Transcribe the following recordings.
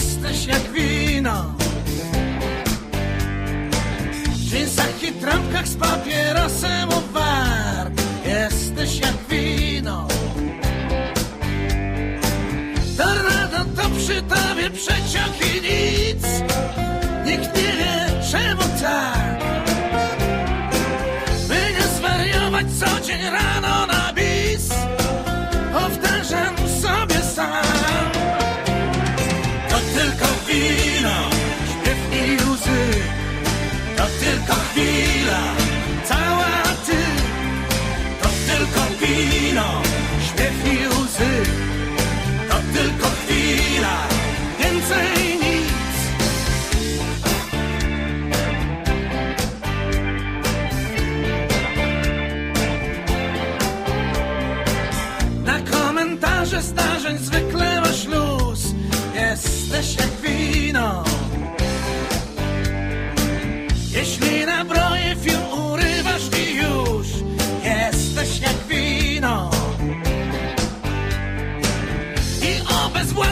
jesteś jak wino W dżinsach i trampkach z papierosem chwila, cała ty. To tylko wino, śpiew i łzy. To tylko chwila, więcej nic. Na komentarze zdarzeń zwykle masz luz. Jesteś jak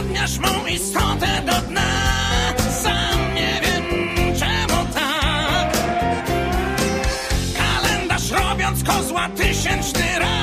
obezwładniasz mą istotę do dna. Sam nie wiem czemu tak. Kalendarz robiąc kozła tysięczny raz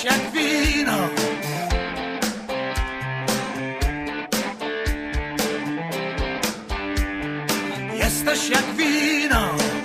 Jesteś jak wino. Jesteś jak wino.